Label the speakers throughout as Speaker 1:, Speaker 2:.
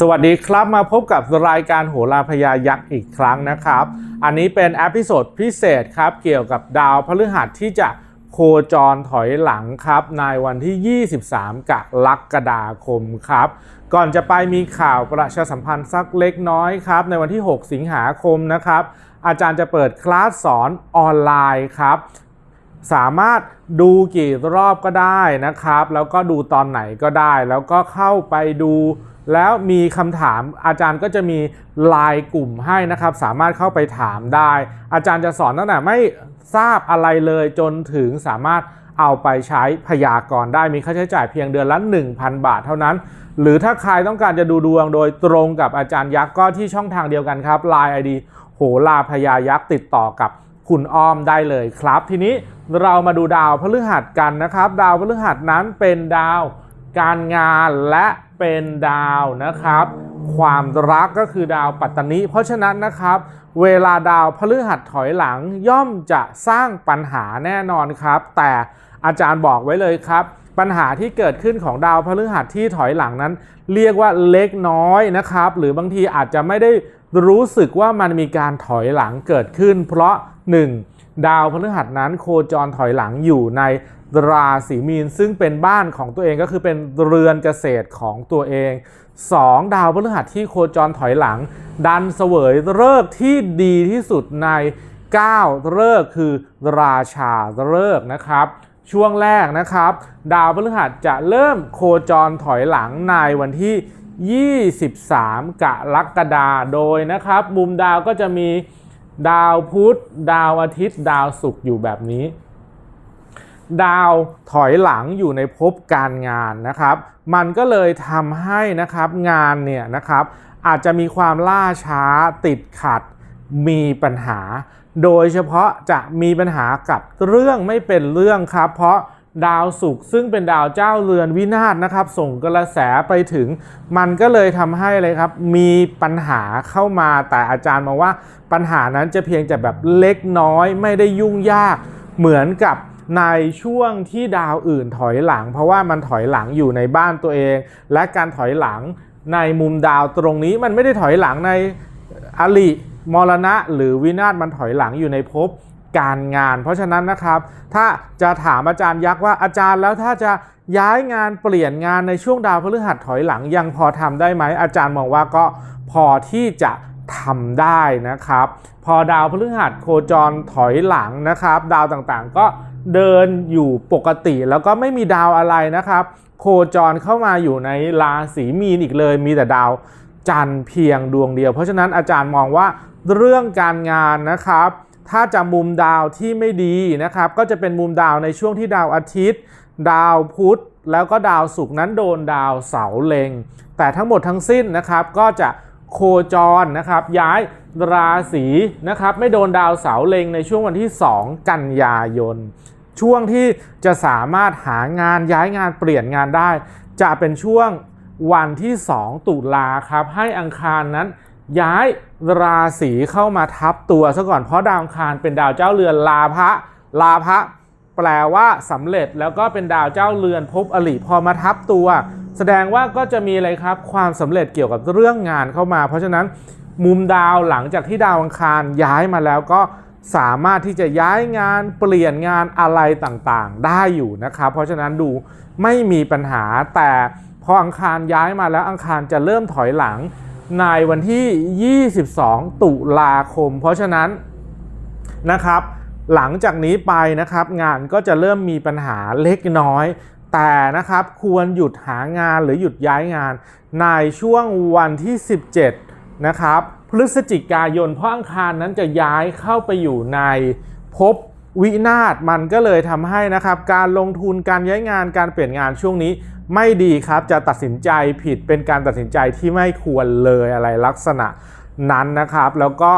Speaker 1: สวัสดีครับมาพบกับรายการโหราพยายักษ์อีกครั้งนะครับ อันนี้เป็นอพิโซดพิเศษครับ เกี่ยวกับดาวพฤหัสที่จะโคจรถอยหลังครับ ในวันที่ 23 กรกฎาคมครับ ก่อนจะไปมีข่าวประชาสัมพันธ์สักเล็กน้อยครับ ในวันที่ 6 สิงหาคมนะครับ อาจารย์จะเปิดคลาสสอนออนไลน์ครับสามารถดูกี่รอบก็ได้นะครับ แล้วก็ดูตอนไหนก็ได้ แล้วก็เข้าไปดู แล้วมีคำถามอาจารย์ก็จะมีไลน์กลุ่มให้นะครับ สามารถเข้าไปถามได้ อาจารย์จะสอนตั้งแต่ไม่ทราบอะไรเลยจนถึงสามารถเอาไปใช้พยากรณ์ได้มีค่าใช้จ่ายเพียงเดือนละ 1,000 บาทเท่านั้น หรือถ้าใครต้องการจะดูดวงโดยตรงกับอาจารย์ยักษ์ก็ที่ช่องทางเดียวกันครับ Line ID โหลาพยายักษ์ติดต่อกับคุณอ้อมได้เลยครับ ทีนี้เรามาดูดาวพฤหัสกันนะครับ ดาวพฤหัสนั้นเป็นดาว การงานและเป็นดาวนะครับ ความรักก็คือดาวปัตตนิเพราะฉะนั้นนะครับ เวลาดาวพฤหัสถอยหลังย่อมจะสร้างปัญหาแน่นอนครับ แต่อาจารย์บอกไว้เลยครับ ปัญหาที่เกิดขึ้นของดาวพฤหัสที่ถอยหลังนั้น เรียกว่าเล็กน้อยนะครับ หรือบางทีอาจจะไม่ได้รู้สึกว่ามันมีการถอยหลังเกิดขึ้น เพราะ 1. ดาวพฤหัสนั้นโคจรถอยหลังอยู่ใน ราศีมีนซึ่งเป็นบ้านของตัวเองก็คือเป็นเรือนเกษตรของตัวเอง 2. ดาวพฤหัสที่โคจรถอยหลัง ดันเสวยเลิกที่ดีที่สุดใน 9เลิกคือราชาเลิกนะครับ ช่วงแรกนะครับ ดาวพฤหัสจะเริ่มโคจรถอยหลังในวันที่ 23 กรกฎาโดยนะครับ มุมดาวก็จะมีดาวพุธ ดาวอาทิตย์ ดาวศุกร์อยู่แบบนี้ ดาวถอยหลังอยู่ในภพการงานนะครับ มันก็เลยทำให้นะครับงานเนี่ยนะครับอาจจะมีความล่าช้าติดขัดมีปัญหา โดยเฉพาะจะมีปัญหากับเรื่องไม่เป็นเรื่องครับ เพราะดาวศุกร์ซึ่งเป็นดาวเจ้าเรือนวินาศนะครับ ส่งกระแสไปถึง มันก็เลยทำให้เลยครับ มีปัญหาเข้ามาแต่อาจารย์มองว่าปัญหานั้นจะเพียงแต่แบบเล็กน้อยไม่ได้ยุ่งยากเหมือนกับ ในช่วงที่ดาวอื่นถอยหลัง เพราะว่ามันถอยหลังอยู่ในบ้านตัวเอง และการถอยหลังในมุมดาวตรงนี้มันไม่ได้ถอยหลังในอลิมรณะ หรือวินาศมันถอยหลังอยู่ในภพการงาน เพราะฉะนั้นนะครับ ถ้าจะถามอาจารย์ยักษ์ว่าอาจารย์แล้วถ้าจะย้ายงานเปลี่ยนงานในช่วงดาวพฤหัสถอยหลังยังพอทำได้ไหมอาจารย์มองว่าก็พอที่จะทำได้นะครับ พอดาวพฤหัสโคจรถอยหลังนะครับ ดาวต่างๆ ก็ เดินอยู่ปกติแล้วก็ไม่มีดาวอะไรนะครับ โคจรเข้ามาอยู่ในราศีมีนอีกเลย มีแต่ดาวจันทร์เพียงดวงเดียว เพราะฉะนั้นอาจารย์มองว่าเรื่องการงานนะครับ ถ้าจะมุมดาวที่ไม่ดีนะครับ ก็จะเป็นมุมดาวในช่วงที่ดาวอาทิตย์ ดาวพุธแล้วก็ดาวศุกร์นั้นโดนดาวเสาเล็ง แต่ทั้งหมดทั้งสิ้นนะครับก็จะโคจรนะครับ ย้ายราศีนะครับ ไม่โดนดาวเสาเล็งในช่วงวันที่ 2 กันยายน ช่วงที่จะสามารถหางานย้ายงานเปลี่ยนงานได้ จะเป็นช่วงวันที่ 2 ตุลาครับ ให้อังคารนั้นย้ายราศีเข้ามาทับตัวซะก่อนเพราะดาวอังคารเป็นดาวเจ้าเรือนลาภะลาภะแปลว่าสำเร็จแล้วก็เป็นดาวเจ้าเรือนภพอลิพอมาทับตัว แสดงว่าก็จะมีอะไรครับ ความสำเร็จเกี่ยวกับเรื่องงานเข้ามา เพราะฉะนั้นมุมดาวหลังจากที่ดาวอังคารย้ายมาแล้วก็ สามารถที่จะย้ายงานเปลี่ยนงานอะไรต่างๆ ได้อยู่นะครับ เพราะฉะนั้นดูไม่มีปัญหาแต่พออังคารย้ายมาแล้วอังคารจะเริ่มถอยหลังในวันที่ 22 ตุลาคม เพราะฉะนั้นนะครับ หลังจากนี้ไปนะครับ งานก็จะเริ่มมีปัญหาเล็กน้อย แต่นะครับควรหยุดหางานหรือหยุดย้ายงานในช่วงวันที่ 17 นะครับ พฤศจิกายนเพราะอังคารนั้นจะย้ายเข้าไปอยู่ในภพวินาศมันก็เลยทำให้นะครับ การลงทุนการย้ายงานการเปลี่ยนงานช่วงนี้ไม่ดีครับจะตัดสินใจผิดเป็นการตัดสินใจที่ไม่ควรเลยอะไรลักษณะนั้นนะครับ แล้วก็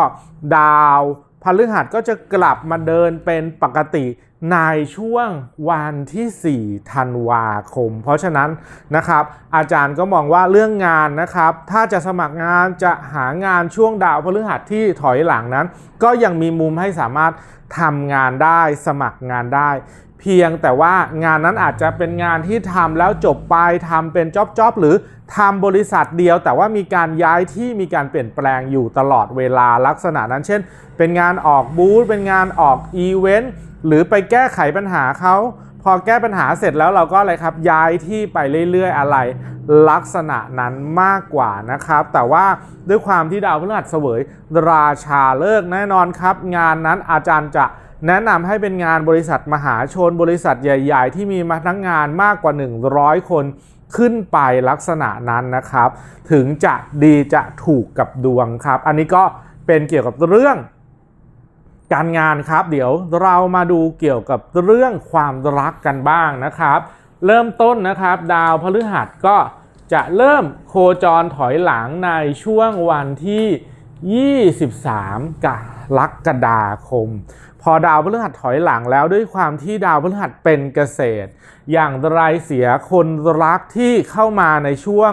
Speaker 1: ดาวพฤหัสก็จะกลับมาเดินเป็นปกติ ในช่วงวันที่ 4 ธันวาคม เพราะฉะนั้นนะครับ อาจารย์ก็มองว่าเรื่องงานนะครับ ถ้าจะสมัครงานจะหางานช่วงดาวพฤหัสที่ถอยหลังนั้น ก็ยังมีมุมให้สามารถทำงานได้สมัครงานได้ เพียงแต่ว่างานนั้นอาจจะเป็นงานที่ทำแล้วจบไปทำเป็นจ็อบจ็อบหรือทำบริษัทเดียว แต่ว่ามีการย้ายที่มีการเปลี่ยนแปลงอยู่ตลอดเวลาลักษณะนั้น เช่น เป็นงานออกบูธเป็นงานออกอีเวนต์ หรือไปแก้ไขปัญหาเขาพอแก้ปัญหาเสร็จแล้วเราก็อะไรครับ ย้ายที่ไปเรื่อยๆอะไร ลักษณะนั้นมากกว่านะครับ แต่ว่าด้วยความที่ดาวพฤหัสเสวย ราชาเลิกแน่นอนครับ งานนั้นอาจารย์จะแนะนำให้เป็นงานบริษัทมหาชนบริษัทใหญ่ ๆ ที่มีพนักงานมากกว่า 100 คนขึ้นไปลักษณะนั้นนะครับ ถึงจะดีจะถูกกับดวงครับ อันนี้ก็เป็นเกี่ยวกับเรื่อง การงานครับ เดี๋ยวเรามาดูเกี่ยวกับเรื่องความรักกันบ้างนะครับ เริ่มต้นนะครับ ดาวพฤหัสก็จะเริ่มโคจรถอยหลังในช่วงวันที่ 23กรกฎาคม พอดาวพฤหัสถอยหลังแล้วด้วยความที่ดาวพฤหัสเป็นเกษตร อย่างไรเสียคนรักที่เข้ามาในช่วง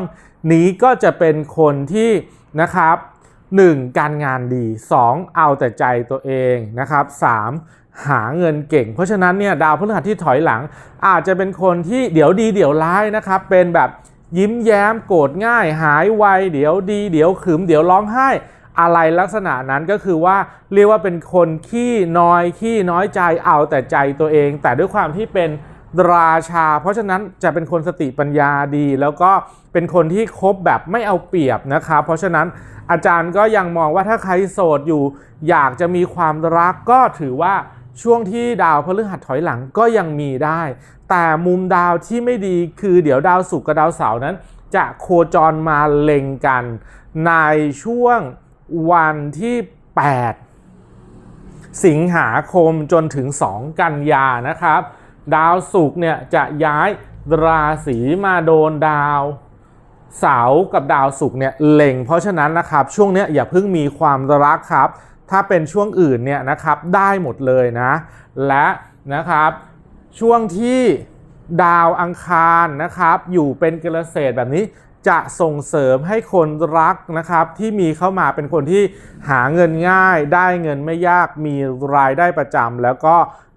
Speaker 1: นี้ก็จะเป็นคนที่นะครับ 1. การงานดี 2. เอาแต่ใจตัวเองนะครับ 3. หาเงินเก่ง เพราะฉะนั้นเนี่ยดาวพฤหัสที่ถอยหลัง อาจจะเป็นคนที่เดี๋ยวดีเดี๋ยวร้ายนะครับ เป็นแบบยิ้มแย้มโกรธง่าย หายไวเดี๋ยวดี เดี๋ยวขึมเดี๋ยวร้องไห้อะไรลักษณะนั้นก็คือว่าเรียกว่าเป็นคนขี้น้อยขี้น้อยใจเอาแต่ใจตัวเอง แต่ด้วยความที่เป็นราชา เพราะฉะนั้นจะเป็นคนสติปัญญาดี แล้วก็เป็นคนที่คบแบบไม่เอาเปรียบนะครับ เพราะฉะนั้น อาจารย์ก็ยังมองว่าถ้าใครโสดอยู่ อยากจะมีความรักก็ถือว่าช่วงที่ดาวพฤหัสถอยหลังก็ยังมีได้ แต่มุมดาวที่ไม่ดีคือเดี๋ยวดาวศุกร์กับดาวเสาร์นั้น จะโคจรมาเล็งกัน ในช่วงวันที่ 8 สิงหาคมจนถึง 2 กันยานะครับ ดาวศุกร์เนี่ยจะย้ายราศีมาโดนดาว เสากับดาวศุกร์เนี่ยเล็ง เพราะฉะนั้นนะครับช่วงเนี้ยอย่าเพิ่งมีความรักครับ ถ้าเป็นช่วงอื่นเนี่ยนะครับได้หมดเลยนะ และนะครับช่วงที่ดาวอังคารนะครับอยู่เป็นเกษตรแบบนี้ จะส่งเสริมให้คนรักนะครับ ที่มีเข้ามาเป็นคนที่หาเงินง่าย ได้เงินไม่ยากมีรายได้ประจำแล้วก็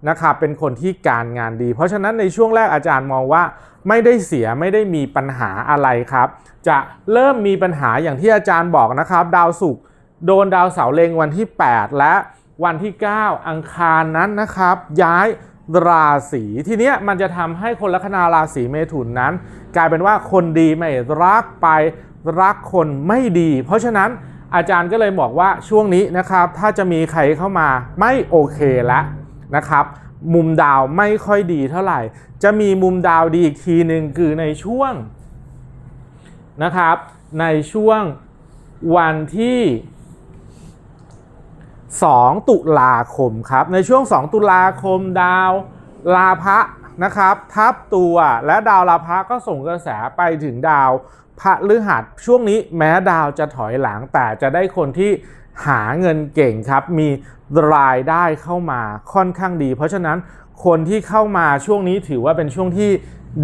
Speaker 1: นะครับเป็นคนที่การงานดี เพราะฉะนั้นในช่วงแรกอาจารย์มองว่าไม่ได้เสียไม่ได้มีปัญหาอะไรครับ จะเริ่มมีปัญหาอย่างที่อาจารย์บอกนะครับ ดาวศุกร์โดนดาวเสาร์เล็งวันที่ 8 และวันที่ 9 อังคารนั้นนะครับ ย้าย ราศีทีเนี้ยมันจะทำให้คนลัคนาราศีเมถุนนั้น กลายเป็นว่าคนดีไม่รักไปรักคนไม่ดี เพราะฉะนั้นอาจารย์ก็เลยบอกว่าช่วงนี้นะครับ ถ้าจะมีใครเข้ามาไม่โอเคแล้วนะครับ มุมดาวไม่ค่อยดีเท่าไหร่ จะมีมุมดาวดีอีกทีหนึ่งคือในช่วงนะครับ ในช่วงวันที่ 2 ตุลาคมครับ ในช่วง 2 ตุลาคมดาวลาภะนะครับ ทับตัวและดาวลาภะก็ส่งกระแสไปถึงดาวพระฤหัสช่วงนี้แม้ดาวจะถอยหลังแต่จะได้คนที่หาเงินเก่งครับ มีรายได้เข้ามาค่อนข้างดี เพราะฉะนั้นคนที่เข้ามาช่วงนี้ถือว่าเป็นช่วงที่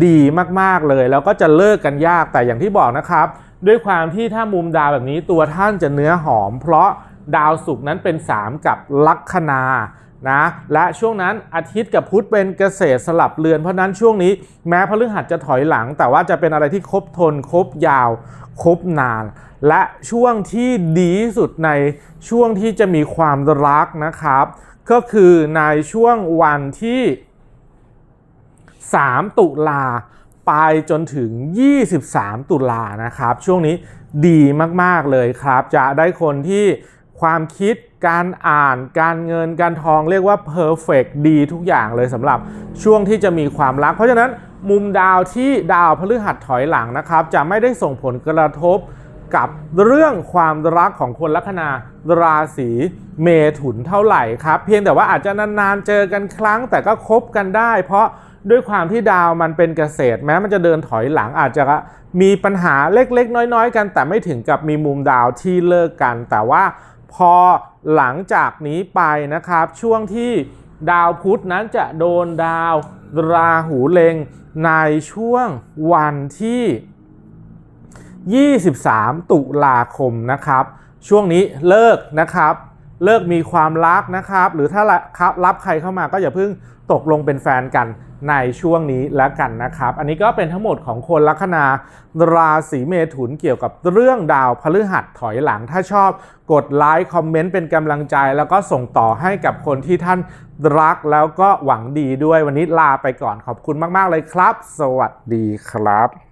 Speaker 1: ดีมากๆเลย แล้วก็จะเลิกกันยากแต่อย่างที่บอกนะครับ ด้วยความที่ถ้ามุมดาวแบบนี้ตัวท่านจะเนื้อหอม เพราะ ดาวศุกร์นั้นเป็น 3 กับลัคนานะและช่วงนั้นอาทิตย์กับพุธเป็นเกษตรสลับเรือนเพราะนั้นช่วงนี้แม้พฤหัสจะถอยหลัง แต่ว่าจะเป็นอะไรที่ครบทนครบยาวครบนาน และช่วงที่ดีสุดในช่วงที่จะมีความรักนะครับ ก็คือในช่วงวันที่ 3 ตุลาไปจนถึง 23 ตุลานะครับ ช่วงนี้ดีมาก ๆ เลยครับ จะได้คนที่ ความคิดการอ่าน การเงินการทองเรียกว่า perfect ดีทุกอย่างเลยสำหรับช่วงที่จะมีความรัก เพราะฉะนั้นมุมดาวที่ดาวพฤหัสถอยหลังนะครับ จะไม่ได้ส่งผลกระทบกับเรื่องความรักของคนลัคนาราศีเมถุนเท่าไหร่ครับ เพียงแต่ว่าอาจจะนานๆเจอกันครั้งแต่ก็คบกันได้ เพราะด้วยความที่ดาวมันเป็นเกษตร แม้มันจะเดินถอยหลังอาจจะมีปัญหาเล็กๆ น้อยๆ กัน แต่ไม่ถึงกับมีมุมดาวที่เลิกกัน แต่ว่า พอหลังจากนี้ไปนะครับ ช่วงที่ดาวพุธนั้นจะโดนดาวราหูเล็งในช่วงวันที่ 23 ตุลาคมนะครับ ช่วงนี้เลิกนะครับ เลิกมีความรักนะครับ หรือถ้ารับรับใครเข้ามาก็อย่าเพิ่งตกลงเป็นแฟนกัน ในช่วงนี้แล้วกันนะครับ อันนี้ก็เป็นทั้งหมดของคนลัคนาราศีเมถุนเกี่ยวกับเรื่องดาวพฤหัสถอยหลัง ถ้าชอบกดไลค์คอมเมนต์เป็นกำลังใจ แล้วก็ส่งต่อให้กับคนที่ท่านรักแล้วก็หวังดีด้วยวันนี้ลาไปก่อนขอบคุณมาก ๆ เลยครับ สวัสดีครับ